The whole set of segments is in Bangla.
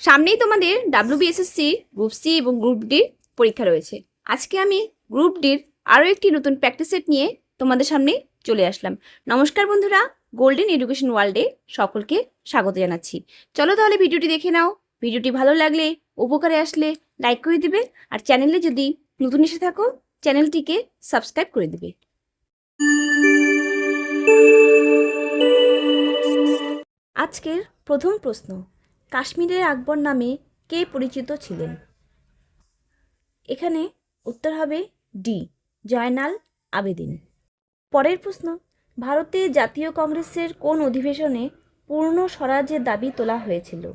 সামনেই তোমাদের ডাব্লিউবিএসএসসি গ্রুপ সি এবং গ্রুপ ডির পরীক্ষা রয়েছে। আজকে আমি গ্রুপ ডির আরও একটি নতুন প্র্যাকটিস সেট নিয়ে তোমাদের সামনে চলে আসলাম। নমস্কার বন্ধুরা গোল্ডেন এডুকেশন ওয়ার্ল্ডে সকলকে স্বাগত জানাচ্ছি। চলো তাহলে ভিডিওটি দেখে নাও। ভিডিওটি ভালো লাগলে, উপকারে আসলে লাইক করে দিবে আর চ্যানেলে যদি নতুন এসে থাকো, চ্যানেলটিকে সাবস্ক্রাইব করে দিবে। আজকের প্রথম প্রশ্ন কাশ্মীরের আকবর নামে কে পরিচিত ছিলেন? এখানে উত্তর হবে ডি, জয়নাল আবেদিন। পরের প্রশ্ন, ভারতে জাতীয় কংগ্রেসের কোন অধিবেশনে পূর্ণ স্বরাজ্যের দাবি তোলা হয়েছিল?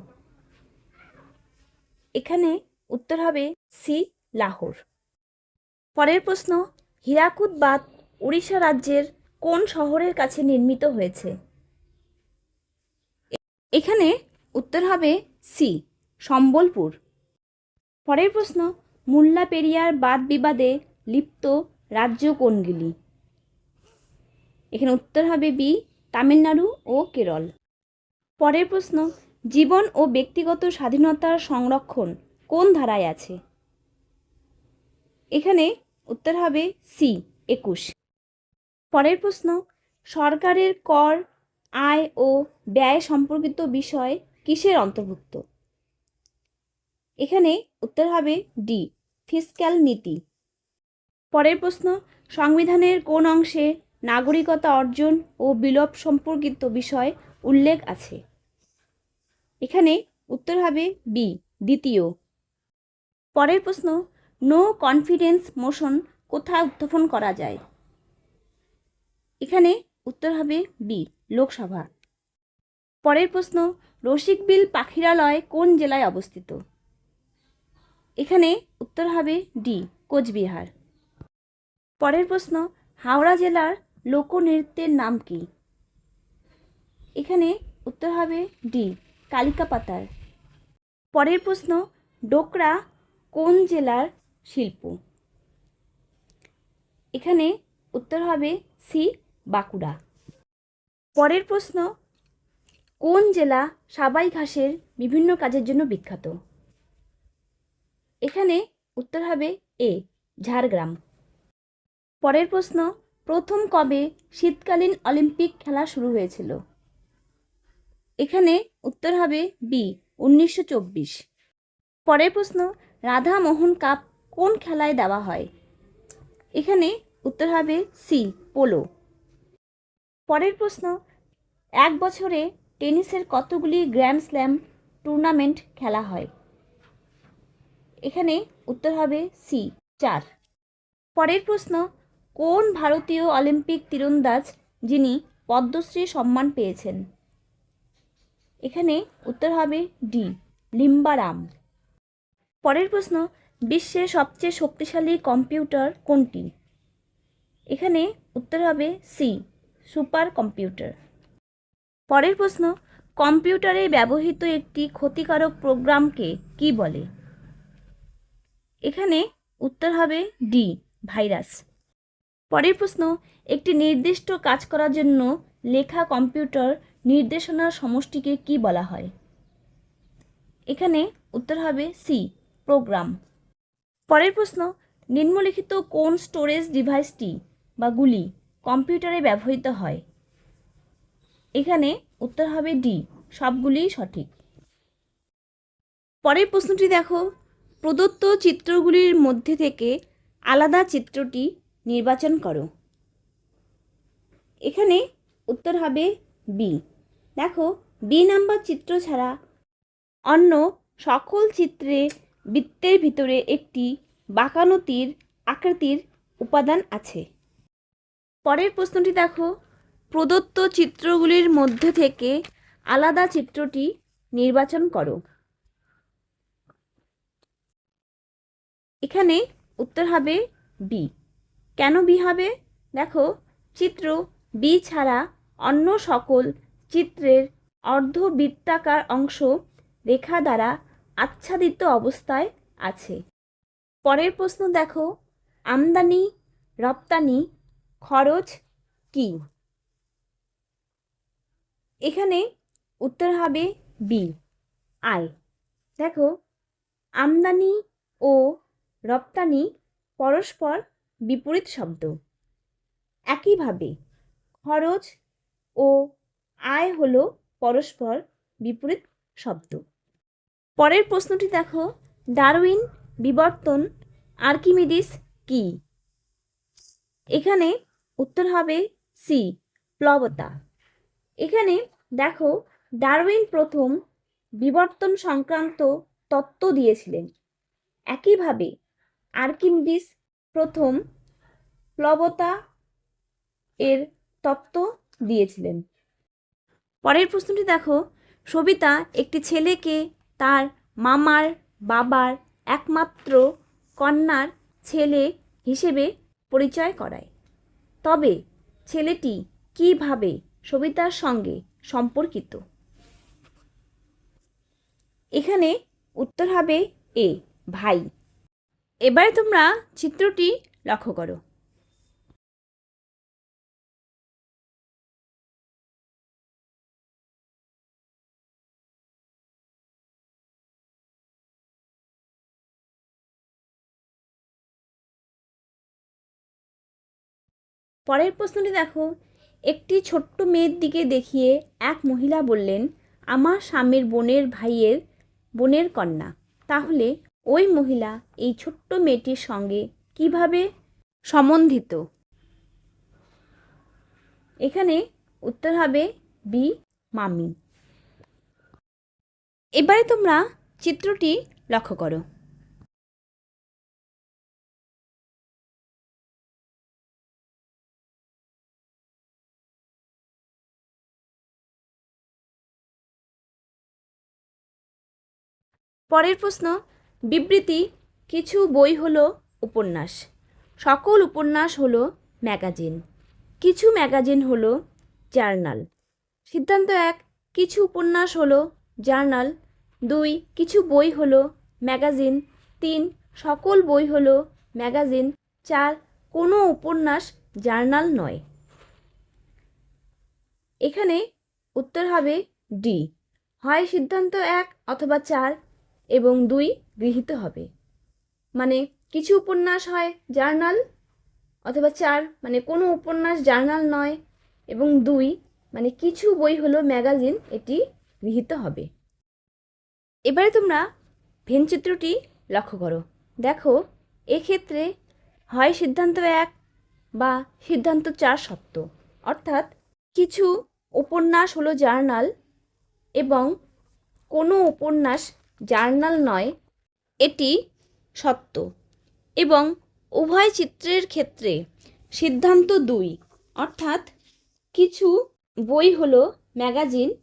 এখানে উত্তর হবে সি, লাহোর। পরের প্রশ্ন হীরাকুদ বাঁধ উড়িষ্যা রাজ্যের কোন শহরের কাছে নির্মিত হয়েছে? এখানে উত্তর হবে সি, সম্বলপুর। পরের প্রশ্ন, মুল্লা পেরিয়ার বাদ বিবাদে লিপ্ত রাজ্য কোনগুলি? এখানে উত্তর হবে বি, তামিলনাড়ু ও কেরল। পরের প্রশ্ন, জীবন ও ব্যক্তিগত স্বাধীনতার সংরক্ষণ কোন ধারায় আছে? এখানে উত্তর হবে সি, একুশ। পরের প্রশ্ন, সরকারের কর, আয় ও ব্যয় সম্পর্কিত বিষয় কিসের অন্তর্ভুক্ত? এখানে উত্তর হবে ডি ফিসক্যাল নীতি। পরের প্রশ্ন, সংবিধানের কোন অংশে নাগরিকতা অর্জন ও বিলোপ সম্পর্কিত বিষয় উল্লেখ আছে? এখানে উত্তর হবে বি দ্বিতীয়। পরের প্রশ্ন নো কনফিডেন্স মোশন কোথায় উত্থাপন করা যায়? এখানে উত্তর হবে বি লোকসভা। পরের প্রশ্ন রসিকবিল পাখিরালয় কোন জেলায় অবস্থিত? এখানে উত্তর হবে ডি, কোচবিহার। পরের প্রশ্ন, হাওড়া জেলার লোকনৃত্যের নাম কি? এখানে উত্তর হবে ডি, কালিকা পাতার পরের প্রশ্ন, ডোকরা কোন জেলার শিল্প? এখানে উত্তর হবে সি, বাঁকুড়া। পরের প্রশ্ন কোন জেলা সাবাই ঘাসের বিভিন্ন কাজের জন্য বিখ্যাত? এখানে উত্তর হবে এ, ঝাড়গ্রাম। পরের প্রশ্ন, প্রথম কবে শীতকালীন অলিম্পিক খেলা শুরু হয়েছিল? এখানে উত্তর হবে বি, উনিশশো চব্বিশ। পরের প্রশ্ন রাধা মোহন কাপ কোন খেলায় দেওয়া হয়? এখানে উত্তর হবে সি, পোলো। পরের প্রশ্ন, এক বছরে টেনিসের কতগুলি গ্র্যান্ড স্ল্যাম টুর্নামেন্ট খেলা হয়? এখানে উত্তর হবে সি চার। পরের প্রশ্ন, কোন ভারতীয় অলিম্পিক তীরন্দাজ যিনি পদ্মশ্রী সম্মান পেয়েছেন? এখানে উত্তর হবে ডি লিম্বারাম। পরের প্রশ্ন, বিশ্বের সবচেয়ে শক্তিশালী কম্পিউটার কোনটি? এখানে উত্তর হবে সি সুপার কম্পিউটার। পরের প্রশ্ন, কম্পিউটারে ব্যবহৃত একটি ক্ষতিকারক প্রোগ্রামকে কি বলে? এখানে উত্তর হবে ডি, ভাইরাস। পরের প্রশ্ন, একটি নির্দিষ্ট কাজ করার জন্য লেখা কম্পিউটার নির্দেশনার সমষ্টিকে কি বলা হয়? এখানে উত্তর হবে সি, প্রোগ্রাম। পরের প্রশ্ন, নিম্নলিখিত কোন স্টোরেজ ডিভাইসটি বা গুলি কম্পিউটারে ব্যবহৃত হয়? এখানে উত্তর হবে ডি, সবগুলিই সঠিক। পরের প্রশ্নটি দেখো, প্রদত্ত চিত্রগুলির মধ্যে থেকে আলাদা চিত্রটি নির্বাচন করো। এখানে উত্তর হবে বি দেখো বি নাম্বার চিত্র ছাড়া অন্য সকল চিত্রে বৃত্তের ভিতরে একটি বাঁকানো তীর আকৃতির উপাদান আছে। পরের প্রশ্নটি দেখো প্রদত্ত চিত্রগুলির মধ্যে থেকে আলাদা চিত্রটি নির্বাচন করো। এখানে উত্তর হবে বি কেন বি হবে? দেখো, চিত্র বি ছাড়া অন্য সকল চিত্রের অর্ধবৃত্তাকার অংশ রেখা দ্বারা আচ্ছাদিত অবস্থায় আছে। পরের প্রশ্ন দেখো আমদানি রপ্তানি খরচ কি? এখানে উত্তর হবে বি আয় দেখো, আমদানি ও রপ্তানি পরস্পর বিপরীত শব্দ। একইভাবে খরচ ও আয় হলো পরস্পর বিপরীত শব্দ। পরের প্রশ্নটি দেখো, ডারউইন বিবর্তন আর্কিমিডিস কি? এখানে উত্তর হবে সি প্লবতা। এখানে দেখো ডারউইন প্রথম বিবর্তন সংক্রান্ত তত্ত্ব দিয়েছিলেন। একইভাবে আর্কিমিডিস প্রথম প্লবতা এর তত্ত্ব দিয়েছিলেন। পরের প্রশ্নটি দেখো, সবিতা একটি ছেলেকে তার মামার বাবার একমাত্র কন্যার ছেলে হিসেবে পরিচয় করায়। তবে ছেলেটি কীভাবে সবিতার সঙ্গে সম্পর্কিত। এখানে উত্তর হবে এ, ভাই। এবারে তোমরা চিত্রটি লক্ষ্য করো। পরের প্রশ্নটি দেখো। একটি ছোট্ট মেয়ের দিকে দেখিয়ে এক মহিলা বললেন, আমার স্বামীর বোনের ভাইয়ের বোনের কন্যা। তাহলে ওই মহিলা এই ছোট্ট মেয়েটির সঙ্গে কীভাবে সম্বন্ধিত? এখানে উত্তর হবে বি, মামি। এবারে তোমরা চিত্রটি লক্ষ্য করো। পরের প্রশ্ন, বিবৃতি, কিছু বই হলো উপন্যাস। সকল উপন্যাস হলো ম্যাগাজিন। কিছু ম্যাগাজিন হলো জার্নাল। সিদ্ধান্ত এক, কিছু উপন্যাস হলো জার্নাল। দুই, কিছু বই হলো ম্যাগাজিন। তিন, সকল বই হলো ম্যাগাজিন। চার, কোনো উপন্যাস জার্নাল নয়। এখানে উত্তর হবে ডি। হয় সিদ্ধান্ত এক অথবা চার এবং দুই গৃহীত হবে। মানে কিছু উপন্যাস হয় জার্নাল, অথবা চার মানে কোনো উপন্যাস জার্নাল নয়, এবং দুই মানে কিছু বই হলো ম্যাগাজিন, এটি গৃহীত হবে। এবারে তোমরা ভেনচিত্রটি লক্ষ্য করো। দেখো, এক্ষেত্রে হয় সিদ্ধান্ত এক বা সিদ্ধান্ত চার সত্য। অর্থাৎ কিছু উপন্যাস হলো জার্নাল এবং কোনো উপন্যাস জার্নাল নয়, এটি সত্য। এবং উভয় চিত্রের ক্ষেত্রে সিদ্ধান্ত দুই। অর্থাৎ কিছু বই হলো ম্যাগাজিন,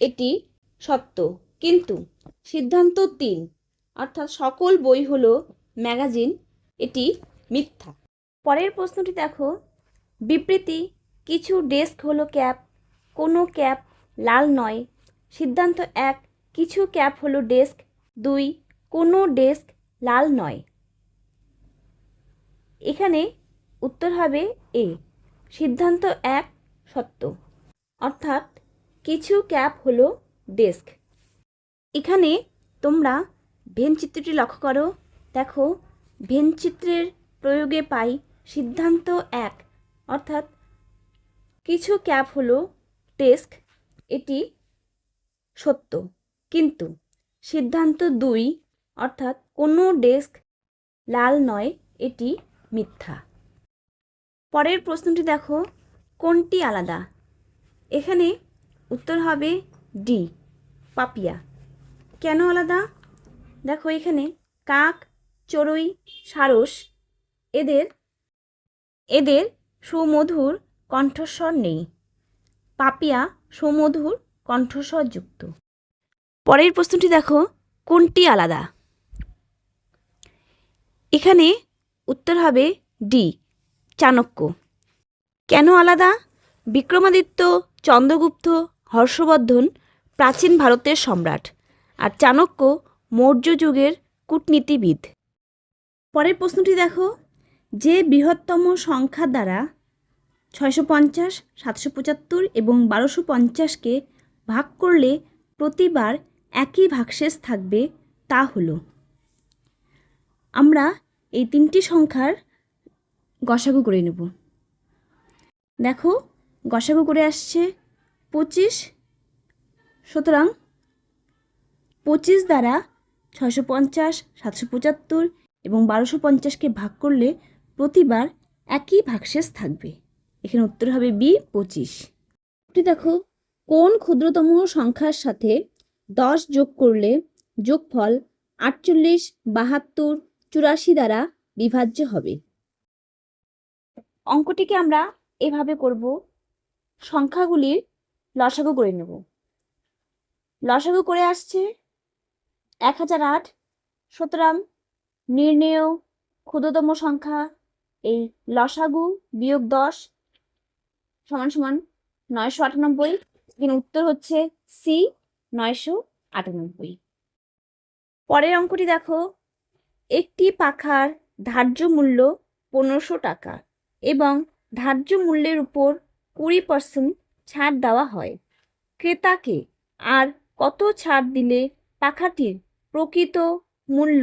এটি সত্য। কিন্তু সিদ্ধান্ত তিন, অর্থাৎ সকল বই হলো ম্যাগাজিন, এটি মিথ্যা। পরের প্রশ্নটি দেখো। বিবৃতি, কিছু ডেস্ক হলো ক্যাপ, কোনো ক্যাপ লাল নয়। সিদ্ধান্ত এক, কিছু ক্যাপ হলো ডেস্ক দুই, কোনো ডেস্ক লাল নয়। এখানে উত্তর হবে এ, সিদ্ধান্ত এক, সত্য। অর্থাৎ কিছু ক্যাপ হলো ডেস্ক। এখানে তোমরা ভেন চিত্রটি লক্ষ্য করো। দেখো, ভেন চিত্রের প্রয়োগে পাই সিদ্ধান্ত এক, অর্থাৎ কিছু ক্যাপ হলো ডেস্ক, এটি সত্য। কিন্তু সিদ্ধান্ত দুই, অর্থাৎ কোনো ডেস্ক লাল নয়, এটি মিথ্যা। পরের প্রশ্নটি দেখো, কোনটি আলাদা? এখানে উত্তর হবে ডি, পাপিয়া। কেন আলাদা? দেখো এখানে কাক, চড়ুই, সারস, এদের এদের সুমধুর কণ্ঠস্বর নেই। পাপিয়া সুমধুর কণ্ঠস্বর যুক্ত। পরের প্রশ্নটি দেখো, কোনটি আলাদা? এখানে উত্তর হবে ডি, চাণক্য। কেন আলাদা? বিক্রমাদিত্য, চন্দ্রগুপ্ত, হর্ষবর্ধন, প্রাচীন ভারতের সম্রাট। আর চাণক্য মৌর্য যুগের কূটনীতিবিদ। পরের প্রশ্নটি দেখো, যে বৃহত্তম সংখ্যা দ্বারা ছয়শো পঞ্চাশ, সাতশো পঁচাত্তর এবং বারোশো পঞ্চাশকে ভাগ করলে প্রতিবার একই ভাগশেষ থাকবে, তা হলো। আমরা এই তিনটি সংখ্যার গসাগু করে নেব। দেখো, গসাগু করে আসছে পঁচিশ, সুতরাং পঁচিশ দ্বারা ছয়শো পঞ্চাশ, সাতশো পঁচাত্তর এবং বারোশো পঞ্চাশকে ভাগ করলে প্রতিবার একই ভাগশেষ থাকবে। এখানে উত্তর হবে বি পঁচিশ। দেখো, কোন ক্ষুদ্রতম সংখ্যার সাথে দশ যোগ করলে যোগফল আটচল্লিশ বাহাত্তর চুরাশি দ্বারা বিভাজ্য হবে। অঙ্কটিকে আমরা এভাবে করব। সংখ্যাগুলির লসাগু করে নেব। লসাগু করে আসছে এক হাজার আট। সুতরাং নির্ণেয় ক্ষুদ্রতম সংখ্যা এই লসাগু বিয়োগ দশ সমান সমান নয়শো আটানব্বই। উত্তর হচ্ছে সি। নয়শো আটানব্বই। পরের অঙ্কটি দেখো। একটি পাখার ধার্য মূল্য পনেরোশো টাকা এবং ধার্য মূল্যের উপর কুড়ি পার্সেন্ট ছাড় দেওয়া হয়। ক্রেতাকে আর কত ছাড় দিলে পাখাটির প্রকৃত মূল্য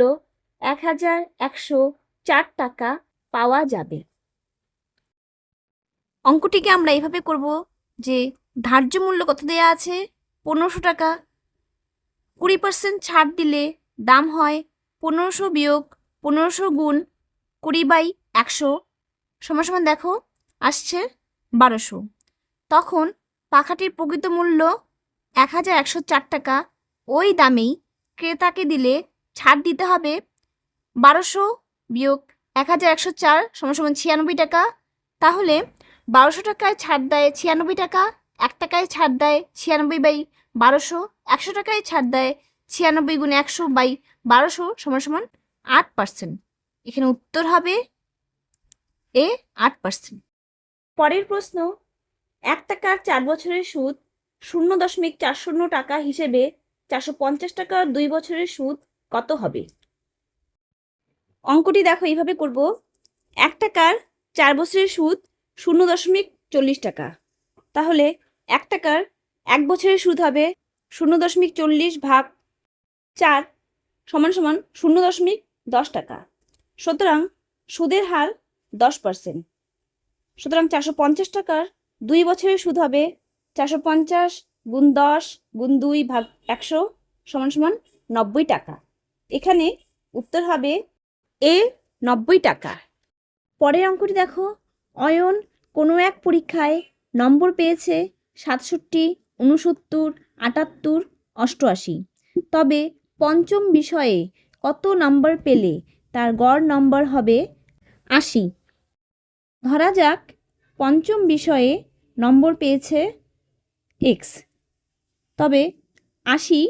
এক হাজার একশো চার টাকা পাওয়া যাবে? অঙ্কটিকে আমরা এইভাবে করব যে ধার্য মূল্য কত দেয়া আছে? পনেরোশো টাকা। কুড়ি পার্সেন্ট ছাড় দিলে দাম হয় পনেরোশো বিয়োগ পনেরোশো গুণ কুড়ি বাই একশো। সমান সমান দেখো, আসছে বারোশো। তখন পাখাটির প্রকৃত মূল্য এক হাজার একশো চার টাকা। ওই দামেই ক্রেতাকে দিলে ছাড় দিতে হবে বারোশো বিয়োগ এক হাজার একশো চার সমান সমান ছিয়ানব্বই টাকা। তাহলে বারোশো টাকায় ছাড় দেয় ছিয়ানব্বই টাকা। এক টাকায় ছাড় দেয় ছিয়ানব্বই বাই বারোশো, একশো টাকায় ছাড় দেয় ছিয়ানব্বই গুণে একশো বাই বারোশো সমান সমান আট পার্সেন্ট এখানে উত্তর হবে এ আট পার্সেন্ট পরের প্রশ্ন, এক টাকার চার বছরের সুদ শূন্য দশমিক চার শূন্য টাকা হিসেবে চারশো পঞ্চাশ টাকার দুই বছরের সুদ কত হবে? অঙ্কটি দেখো, এইভাবে করব। এক টাকার চার বছরের সুদ শূন্য দশমিক চল্লিশ টাকা। তাহলে এক টাকার এক বছরের সুদ হবে শূন্য দশমিক চল্লিশ ভাগ চার সমান সমান শূন্য দশমিক দশ টাকা। সুতরাং সুদের হার দশ পার্সেন্ট সুতরাং চারশো পঞ্চাশ টাকার দুই বছরের সুদ হবে চারশো পঞ্চাশ গুণ দশ গুণ দুই ভাগ একশো সমান সমান নব্বই টাকা। এখানে উত্তর হবে এ নব্বই টাকা। পরের অঙ্কটি দেখো। অয়ন কোনো এক পরীক্ষায় নম্বর পেয়েছে সাতষট্টি উনসত্তর আটাত্তর, অষ্টআশি। তবে পঞ্চম বিষয়ে কত নম্বর পেলে তার গড় নম্বর হবে আশি। ধরা যাক, পঞ্চম বিষয়ে নম্বর পেয়েছে এক্স তবে আশি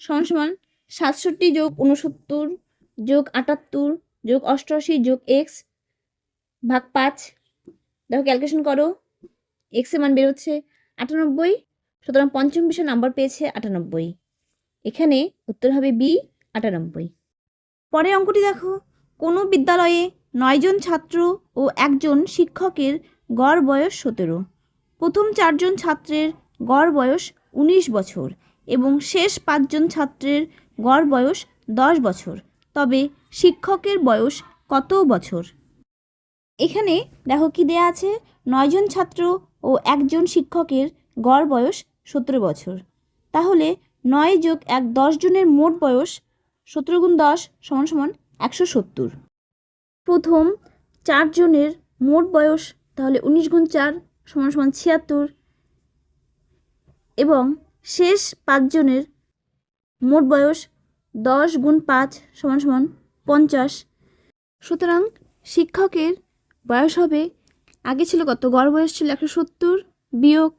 সমান সমান সাতষট্টি যোগ উনসত্তর যোগ আটাত্তর যোগ অষ্টআশি যোগ এক্স ভাগ পাঁচ। দেখো ক্যালকুলেশন করো। এক্সের মান বেরোচ্ছে আটানব্বই। সুতরাং পঞ্চম বিষয় নাম্বার পেয়েছে আটানব্বই। এখানে উত্তর হবে বি আটানব্বই। পরের অঙ্কটি দেখো। কোনো বিদ্যালয়ে নয়জন ছাত্র ও একজন শিক্ষকের গড় বয়স সতেরো। প্রথম চারজন ছাত্রের গড় বয়স উনিশ বছর এবং শেষ পাঁচজন ছাত্রের গড় বয়স দশ বছর। তবে শিক্ষকের বয়স কত বছর? এখানে দেখো কি দেয়া আছে। নয়জন ছাত্র ও একজন শিক্ষকের গড় বয়স সতেরো বছর। তাহলে নয় যোগ এক দশ জনের মোট বয়স সতেরো গুণ দশ সমান সমান একশো সত্তর। প্রথম চারজনের মোট বয়স তাহলে উনিশ গুণ চার সমান সমান ছিয়াত্তর এবং শেষ পাঁচজনের মোট বয়স দশ গুণ পাঁচ সমান সমান পঞ্চাশ। সুতরাং শিক্ষকের বয়স হবে আগে ছিল কত? গড় বয়স ছিল একশো সত্তর, বিয়োগ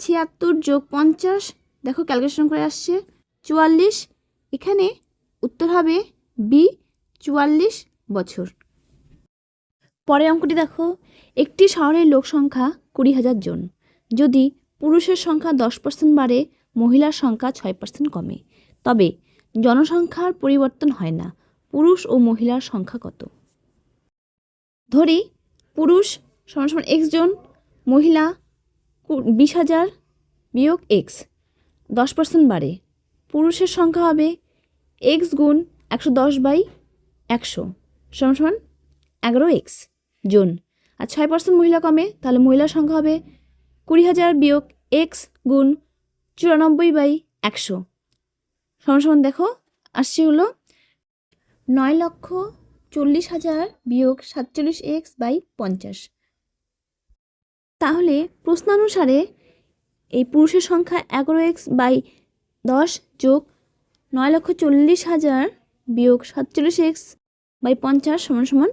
ছিয়াত্তর যোগ পঞ্চাশ, দেখো ক্যালকুলেশন করে আসছে, চুয়াল্লিশ, এখানে উত্তর হবে বি, চুয়াল্লিশ বছর। পরের অঙ্কটি দেখো, একটি শহরের লোক সংখ্যা কুড়ি হাজার জন, যদি পুরুষের সংখ্যা দশ পার্সেন্ট বাড়ে, মহিলার সংখ্যা ছয় পার্সেন্ট কমে। তবে জনসংখ্যার পরিবর্তন হয় না, পুরুষ ও মহিলার সংখ্যা কত? ধরি পুরুষ সমান সমান এক্স জন, মহিলা বিশ হাজার বিয়োগ এক্স দশ পার্সেন্ট বাড়ে। পুরুষের সংখ্যা হবে এক্স গুণ একশো দশ বাই একশো, সমান সমান এগারো এক্স জন। আর ছয় পার্সেন্ট মহিলা কমে, তাহলে মহিলার সংখ্যা হবে কুড়ি হাজার বিয়োগ এক্স গুণ চুরানব্বই বাই একশো। সমান সমান দেখো, আসছে হলো নয় লক্ষ চল্লিশ হাজার বিয়োগ সাতচল্লিশ এক্স বাই পঞ্চাশ। তাহলে প্রশ্নানুসারে এই পুরুষের সংখ্যা এগারো এক্স বাই দশ যোগ নয় লক্ষ চল্লিশ হাজার বিয়োগ সাতচল্লিশ এক্স বাই পঞ্চাশ সমান সমান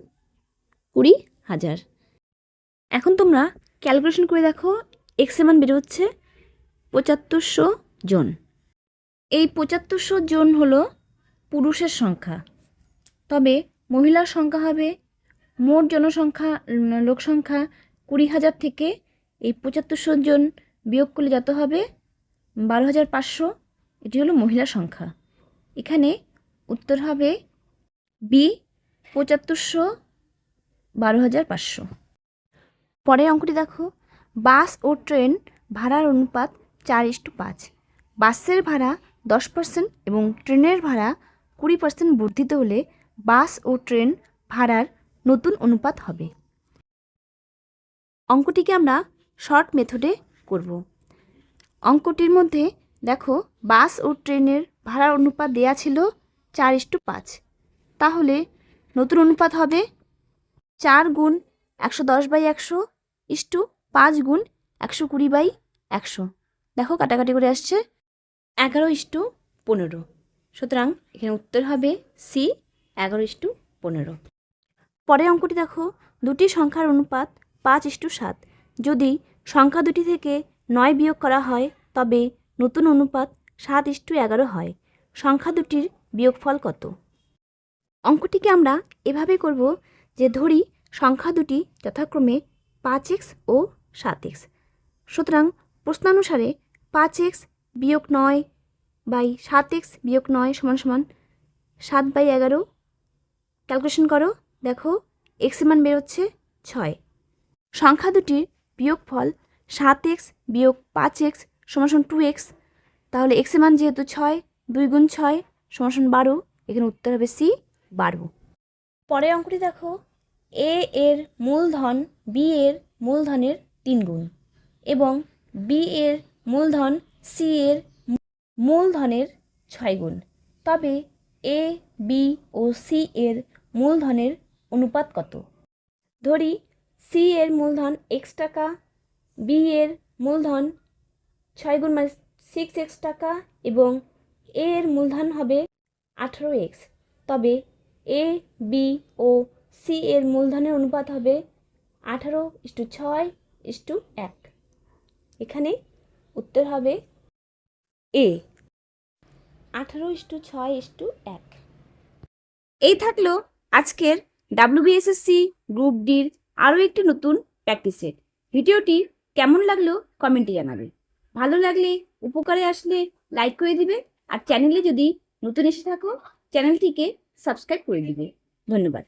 কুড়ি হাজার। এখন তোমরা ক্যালকুলেশন করে দেখো এক্সের মান বেরোচ্ছে পঁচাত্তরশো জন। এই পঁচাত্তরশো জন হলো পুরুষের সংখ্যা। তবে মহিলার সংখ্যা হবে মোট জনসংখ্যা উম, লোক সংখ্যা কুড়ি হাজার থেকে এই পঁচাত্তরশো জন বিয়োগ করলে যত হবে? বারো হাজার পাঁচশো। এটি হলো মহিলা সংখ্যা। এখানে উত্তর হবে বি পঁচাত্তরশো বারো হাজার পাঁচশো। পরের অঙ্কটি দেখো। বাস ও ট্রেন ভাড়ার অনুপাত চার ইস্টু পাঁচ। বাসের ভাড়া দশ পার্সেন্ট এবং ট্রেনের ভাড়া কুড়ি পার্সেন্ট বর্ধিত হলে বাস ও ট্রেন ভাড়ার নতুন অনুপাত হবে। অঙ্কটিকে আমরা শর্ট মেথডে করব। অঙ্কটির মধ্যে দেখো, বাস ও ট্রেনের ভাড়ার অনুপাত দেয়া ছিল চার ইস্টু পাঁচ। তাহলে নতুন অনুপাত হবে চার গুণ একশো দশ বাই একশো ইস্টু পাঁচ গুণ একশো কুড়ি বাই একশো। দেখো, কাটাকাটি করে আসছে এগারো ইস্টু পনেরো। সুতরাং এখানে উত্তর হবে সি, এগারো ইস্টু পনেরো। পরের অঙ্কটি দেখো, দুটি সংখ্যার অনুপাত পাঁচ ইস্টু সাত। যদি সংখ্যা দুটি থেকে নয় বিয়োগ করা হয়, তবে নতুন অনুপাত সাত ইস্টু এগারো হয়। সংখ্যা দুটির বিয়োগফল কত? অঙ্কটিকে আমরা এভাবে করব যে ধরি সংখ্যা দুটি যথাক্রমে পাঁচ এক্স ও সাত এক্স। সুতরাং প্রশ্নানুসারে পাঁচ এক্স বিয়োগ নয় বাই সাত এক্স বিয়োগ নয় সমান সমান সাত বাই এগারো। ক্যালকুলেশন করো, দেখো এক্স মান বেরোচ্ছে ছয়। সংখ্যা দুটির বিয়োগফল সাত এক্স বিয়োগ পাঁচ এক্স সমান টু এক্স। তাহলে এক্স মান যেহেতু ছয়, দুই গুণ ছয় সমান বারো, এখানে উত্তর হবে সি, বারো। পরের অঙ্কটি দেখো, এ এর মূলধন, বি এর মূলধনের তিন গুণ এবং বি এর মূলধন, সি এর মূলধনের ছয় গুণ। তবে এ, বি ও সি এর মূলধনের অনুপাত কত? ধরি সি এর মূলধন এক্স টাকা, বি এর মূলধন ছয় গুণ মানে সিক্স এক্স টাকা এবং এ এর মূলধন হবে আঠেরো এক্স তবে এ, বি ও সি এর মূলধনের অনুপাত হবে আঠারো ইস্টু ছয় ইস্টু এক। এখানে উত্তর হবে এ, আঠারো ইস্টু ছয় ইস্টু এক। এই থাকল আজকের ডাব্লিউবিএসএসসি গ্রুপ ডির আরও একটি নতুন প্র্যাকটিস সেট ভিডিওটি কেমন লাগল কমেন্টে জানাবে ভালো লাগলে, উপকারে আসলে লাইক করে দিবে আর চ্যানেলে যদি নতুন এসে থাকো চ্যানেলটিকে সাবস্ক্রাইব করে দিবে। ধন্যবাদ।